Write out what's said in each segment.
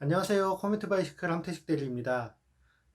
안녕하세요. 코미트 바이시클 함태식 대리입니다.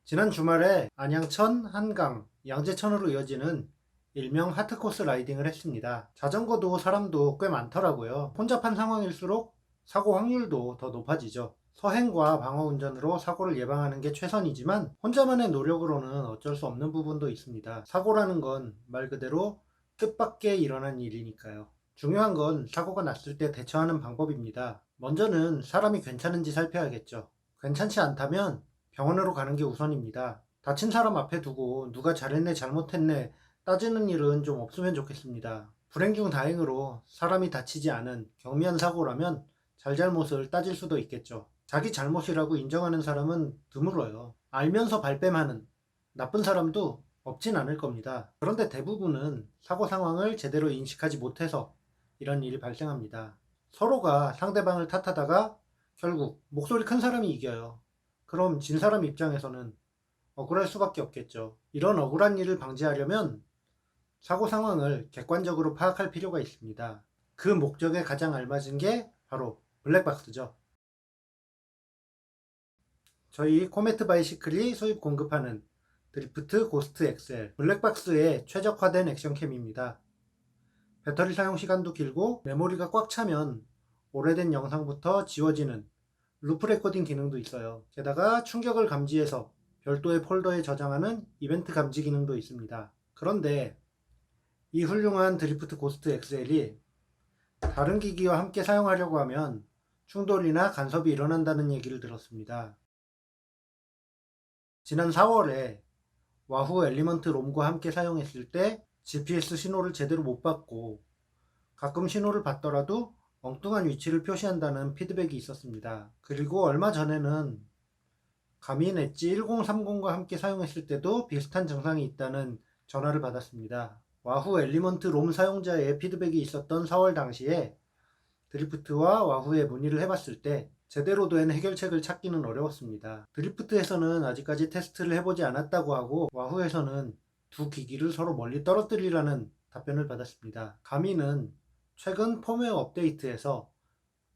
지난 주말에 안양천, 한강, 양재천으로 이어지는 일명 하트코스 라이딩을 했습니다. 자전거도 사람도 꽤 많더라고요. 혼잡한 상황일수록 사고 확률도 더 높아지죠. 서행과 방어 운전으로 사고를 예방하는 게 최선이지만 혼자만의 노력으로는 어쩔 수 없는 부분도 있습니다. 사고라는 건 말 그대로 뜻밖의 일어난 일이니까요. 중요한 건 사고가 났을 때 대처하는 방법입니다. 먼저는 사람이 괜찮은지 살펴야겠죠. 괜찮지 않다면 병원으로 가는 게 우선입니다. 다친 사람 앞에 두고 누가 잘했네 잘못했네 따지는 일은 좀 없으면 좋겠습니다. 불행 중 다행으로 사람이 다치지 않은 경미한 사고라면 잘잘못을 따질 수도 있겠죠. 자기 잘못이라고 인정하는 사람은 드물어요. 알면서 발뺌하는 나쁜 사람도 없진 않을 겁니다. 그런데 대부분은 사고 상황을 제대로 인식하지 못해서 이런 일이 발생합니다. 서로가 상대방을 탓하다가 결국 목소리 큰 사람이 이겨요. 그럼 진 사람 입장에서는 억울할 수밖에 없겠죠. 이런 억울한 일을 방지하려면 사고 상황을 객관적으로 파악할 필요가 있습니다. 그 목적에 가장 알맞은 게 바로 블랙박스죠. 저희 코메트 바이시클이 수입 공급하는 드리프트 고스트 엑셀 블랙박스의 최적화된 액션캠입니다. 배터리 사용 시간도 길고 메모리가 꽉 차면 오래된 영상부터 지워지는 루프 레코딩 기능도 있어요. 게다가 충격을 감지해서 별도의 폴더에 저장하는 이벤트 감지 기능도 있습니다. 그런데 이 훌륭한 드리프트 고스트 엑셀이 다른 기기와 함께 사용하려고 하면 충돌이나 간섭이 일어난다는 얘기를 들었습니다. 지난 4월에 와후 엘리먼트 롬과 함께 사용했을 때 GPS 신호를 제대로 못 받고 가끔 신호를 받더라도 엉뚱한 위치를 표시한다는 피드백이 있었습니다. 그리고 얼마 전에는 가민 엣지 1030과 함께 사용했을 때도 비슷한 증상이 있다는 전화를 받았습니다. 와후 엘리먼트 롬 사용자의 피드백이 있었던 4월 당시에 드리프트와 와후에 문의를 해봤을 때 제대로 된 해결책을 찾기는 어려웠습니다. 드리프트에서는 아직까지 테스트를 해보지 않았다고 하고 와후에서는 두 기기를 서로 멀리 떨어뜨리라는 답변을 받았습니다. 가미는 최근 펌웨어 업데이트에서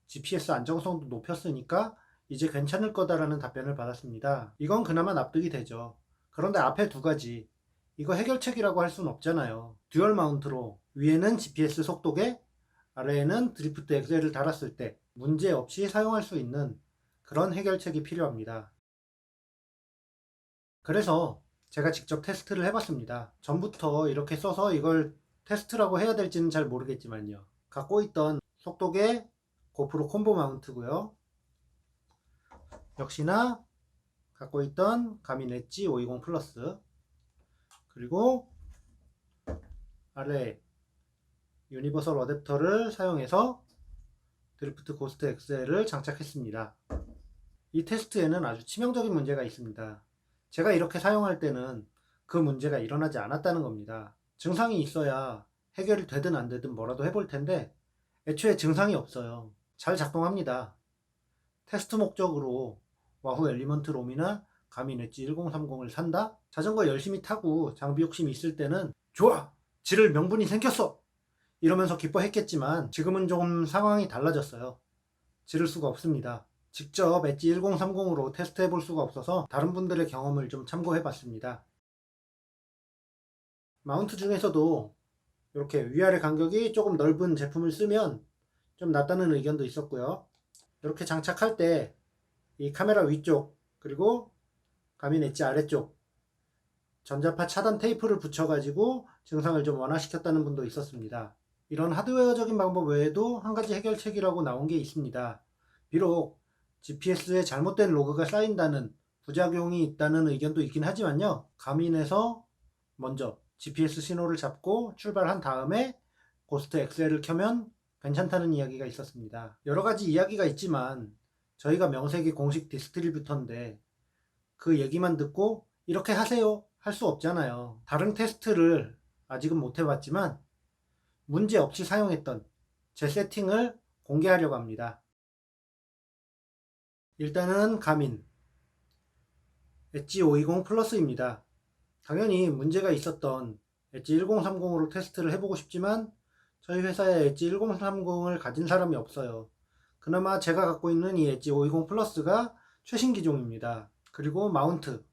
GPS 안정성도 높였으니까 이제 괜찮을 거다라는 답변을 받았습니다. 이건 그나마 납득이 되죠. 그런데 앞에 두 가지 이거 해결책이라고 할 수는 없잖아요. 듀얼 마운트로 위에는 GPS 속도계, 아래에는 드리프트 엑셀을 달았을 때 문제 없이 사용할 수 있는 그런 해결책이 필요합니다. 그래서 제가 직접 테스트를 해봤습니다. 전부터 이렇게 써서 이걸 테스트라고 해야 될지는 잘 모르겠지만요. 갖고 있던 속도계 고프로 콤보 마운트고요. 역시나 갖고 있던 가민 엣지 520 플러스 그리고 아래 유니버설 어댑터를 사용해서 드리프트 고스트 엑셀을 장착했습니다. 이 테스트에는 아주 치명적인 문제가 있습니다. 제가 이렇게 사용할 때는 그 문제가 일어나지 않았다는 겁니다. 증상이 있어야 해결이 되든 안 되든 뭐라도 해볼 텐데 애초에 증상이 없어요. 잘 작동합니다. 테스트 목적으로 와후 엘리먼트 롬이나 가민 엣지 1030을 산다? 자전거 열심히 타고 장비 욕심이 있을 때는 좋아! 지를 명분이 생겼어! 이러면서 기뻐했겠지만 지금은 좀 상황이 달라졌어요. 지를 수가 없습니다. 직접 엣지 1030으로 테스트 해 볼 수가 없어서 다른 분들의 경험을 좀 참고해 봤습니다. 마운트 중에서도 이렇게 위아래 간격이 조금 넓은 제품을 쓰면 좀 낫다는 의견도 있었고요. 이렇게 장착할 때 이 카메라 위쪽 그리고 가민 엣지 아래쪽 전자파 차단 테이프를 붙여가지고 증상을 좀 완화시켰다는 분도 있었습니다. 이런 하드웨어적인 방법 외에도 한 가지 해결책이라고 나온 게 있습니다. 비록 GPS에 잘못된 로그가 쌓인다는 부작용이 있다는 의견도 있긴 하지만요. 가민에서 먼저 GPS 신호를 잡고 출발한 다음에 고스트 엑셀을 켜면 괜찮다는 이야기가 있었습니다. 여러 가지 이야기가 있지만 저희가 명색이 공식 디스트리뷰터인데 그 얘기만 듣고 이렇게 하세요 할 수 없잖아요. 다른 테스트를 아직은 못 해봤지만 문제 없이 사용했던 제 세팅을 공개하려고 합니다. 일단은 가민 엣지 520 플러스입니다. 당연히 문제가 있었던 엣지 1030으로 테스트를 해보고 싶지만 저희 회사에 엣지 1030을 가진 사람이 없어요. 그나마 제가 갖고 있는 이 엣지 520 플러스가 최신 기종입니다. 그리고 마운트.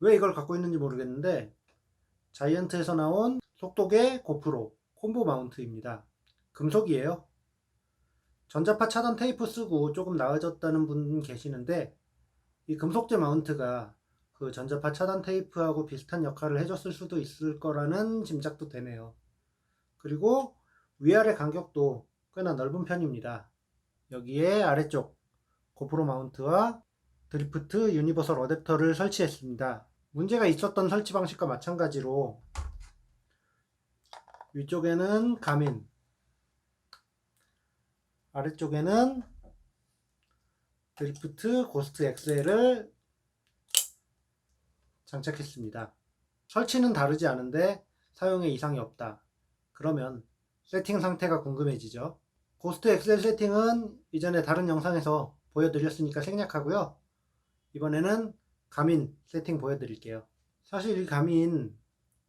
왜 이걸 갖고 있는지 모르겠는데 자이언트에서 나온 속도계 고프로 콤보 마운트입니다. 금속이에요. 전자파 차단 테이프 쓰고 조금 나아졌다는 분 계시는데 이 금속재 마운트가 그 전자파 차단 테이프하고 비슷한 역할을 해줬을 수도 있을 거라는 짐작도 되네요. 그리고 위아래 간격도 꽤나 넓은 편입니다. 여기에 아래쪽 고프로 마운트와 드리프트 유니버설 어댑터를 설치했습니다. 문제가 있었던 설치 방식과 마찬가지로 위쪽에는 가민, 아래쪽에는 드리프트 고스트 XL을 장착했습니다. 설치는 다르지 않은데 사용에 이상이 없다. 그러면 세팅 상태가 궁금해지죠. 고스트 엑셀 세팅은 이전에 다른 영상에서 보여드렸으니까 생략하고요. 이번에는 가민 세팅 보여드릴게요. 사실 이 가민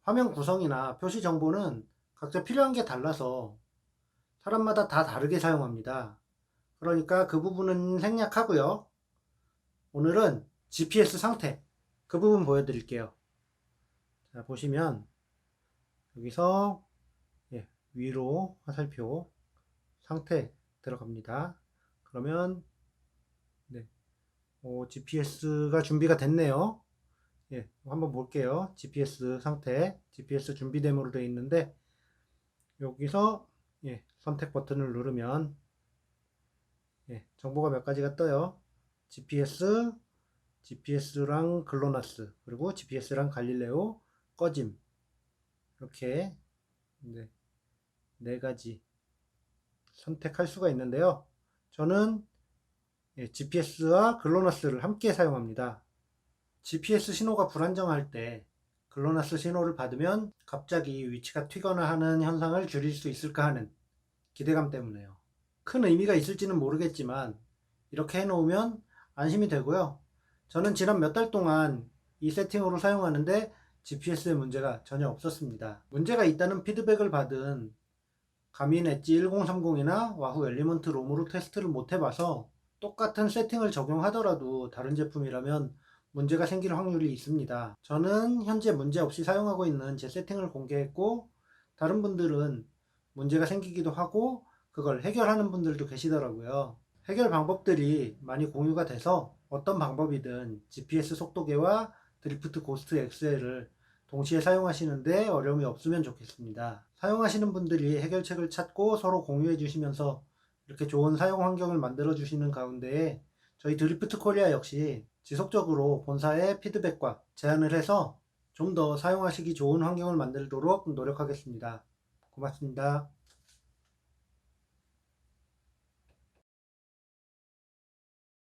화면 구성이나 표시 정보는 각자 필요한 게 달라서 사람마다 다 다르게 사용합니다. 그러니까 그 부분은 생략하고요. 오늘은 GPS 상태 그 부분 보여드릴게요. 자 보시면 여기서 예, 위로 화살표 상태 들어갑니다. 그러면 네, 오, GPS가 준비가 됐네요. 예, 한번 볼게요. GPS 상태, GPS 준비 데모로 되어 있는데 여기서 예, 선택 버튼을 누르면 예, 정보가 몇 가지가 떠요. GPS, GPS랑 글로나스, 그리고 GPS랑 갈릴레오 꺼짐. 이렇게 네, 네 가지 선택할 수가 있는데요. 저는 예, GPS와 글로나스를 함께 사용합니다. GPS 신호가 불안정할 때 글로나스 신호를 받으면 갑자기 위치가 튀거나 하는 현상을 줄일 수 있을까 하는 기대감 때문에요. 큰 의미가 있을지는 모르겠지만 이렇게 해놓으면 안심이 되고요. 저는 지난 몇 달 동안 이 세팅으로 사용하는데 GPS에 문제가 전혀 없었습니다. 문제가 있다는 피드백을 받은 가민 엣지 1030이나 와후 엘리먼트 롬으로 테스트를 못 해봐서 똑같은 세팅을 적용하더라도 다른 제품이라면 문제가 생길 확률이 있습니다. 저는 현재 문제 없이 사용하고 있는 제 세팅을 공개했고 다른 분들은 문제가 생기기도 하고 그걸 해결하는 분들도 계시더라고요. 해결 방법들이 많이 공유가 돼서 어떤 방법이든 GPS 속도계와 드리프트 고스트 XL을 동시에 사용하시는데 어려움이 없으면 좋겠습니다. 사용하시는 분들이 해결책을 찾고 서로 공유해 주시면서 이렇게 좋은 사용 환경을 만들어 주시는 가운데에 저희 드리프트 코리아 역시 지속적으로 본사의 피드백과 제안을 해서 좀 더 사용하시기 좋은 환경을 만들도록 노력하겠습니다. 고맙습니다.